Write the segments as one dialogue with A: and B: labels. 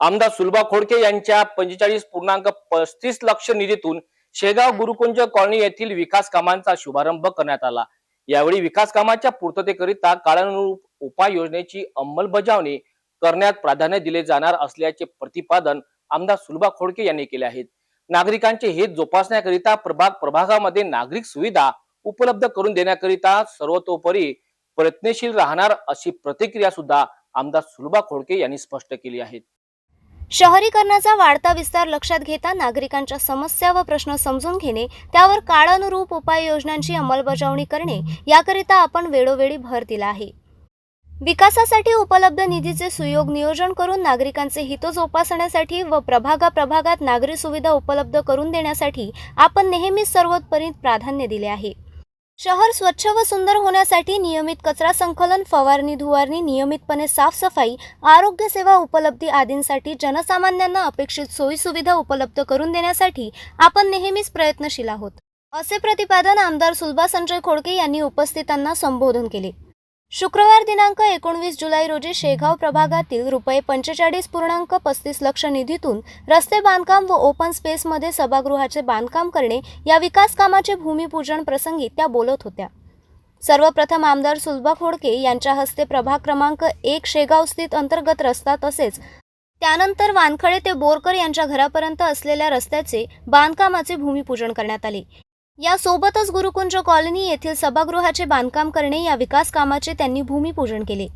A: आमदार सुलभा खोडके यांच्या पंचेचाळीस पूर्णांक पस्तीस लक्ष निधीतून शेगाव गुरुकुंज कॉलनी येथील विकास कामांचा शुभारंभ करण्यात आला. यावेळी विकास कामाच्या पूर्ततेकरिता काळानुरूप उपाययोजनेची अंमलबजावणी करण्यात प्राधान्य दिले जाणार असल्याचे प्रतिपादन आमदार सुलभा खोडके यांनी केले आहेत. नागरिकांचे हित जोपासण्याकरिता प्रभाग प्रभागामध्ये नागरिक सुविधा उपलब्ध करून देण्याकरिता सर्वतोपरी प्रयत्नशील राहणार अशी प्रतिक्रिया सुद्धा आमदार सुलभा खोडके यांनी स्पष्ट केली आहे.
B: शहरीकरणाचा वाढता विस्तार लक्षात घेता नागरिकांच्या समस्या व प्रश्न समजून घेणे त्यावर काळानुरूप उपाययोजनांची अंमलबजावणी करणे याकरिता आपण वेळोवेळी भर दिला आहे. विकासासाठी उपलब्ध निधीचे सुयोग नियोजन करून नागरिकांचे हित जोपासण्यासाठी व प्रभागा प्रभागात नागरी सुविधा उपलब्ध करून देण्यासाठी आपण नेहमीच सर्वोत्परी प्राधान्य दिले आहे. शहर स्वच्छ व सुंदर होण्यासाठी नियमित कचरा संकलन फवारणी धुवारणी नियमितपणे साफसफाई आरोग्य सेवा उपलब्धी आदींसाठी जनसामान्यांना अपेक्षित सोयीसुविधा उपलब्ध करून देण्यासाठी आपण नेहमीच प्रयत्नशील आहोत. असे प्रतिपादन आमदार सुलभा संजय खोडके यांनी उपस्थितांना संबोधन केले. शुक्रवार दिनांक एकोणवीस जुलै रोजी शेगाव प्रभागातील रुपये पंचेचाळीस पूर्णांक पस्तीस लक्ष निधीतून रस्ते बांधकाम व ओपन स्पेसमध्ये सभागृहाचे बांधकाम करणे या विकास कामाचे भूमिपूजन प्रसंगी त्या बोलत होत्या. सर्वप्रथम आमदार सुलभा खोडके यांच्या हस्ते प्रभाग क्रमांक एक शेगाव स्थित अंतर्गत रस्ता तसेच त्यानंतर वानखळे ते बोरकर यांच्या घरापर्यंत असलेल्या रस्त्याचे बांधकामाचे भूमिपूजन करण्यात आले. यासोबतच गुरुकुंज कॉलनी येथील सभागृहाचे बांधकाम करणे या विकास कामाचे त्यांनी भूमिपूजन केले.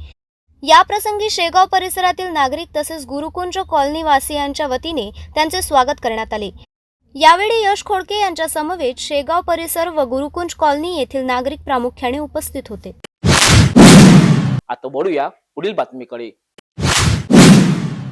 B: याप्रसंगी शेगाव परिसरातील नागरिक तसेच गुरुकुंज कॉलनीवासियांच्या वतीने त्यांचे स्वागत करण्यात आले. यावेळी यश खोडके यांच्या समवेत शेगाव परिसर व गुरुकुंज कॉलनी येथील नागरिक प्रामुख्याने उपस्थित होते.
A: आता वळूया पुढील बातमीकडे.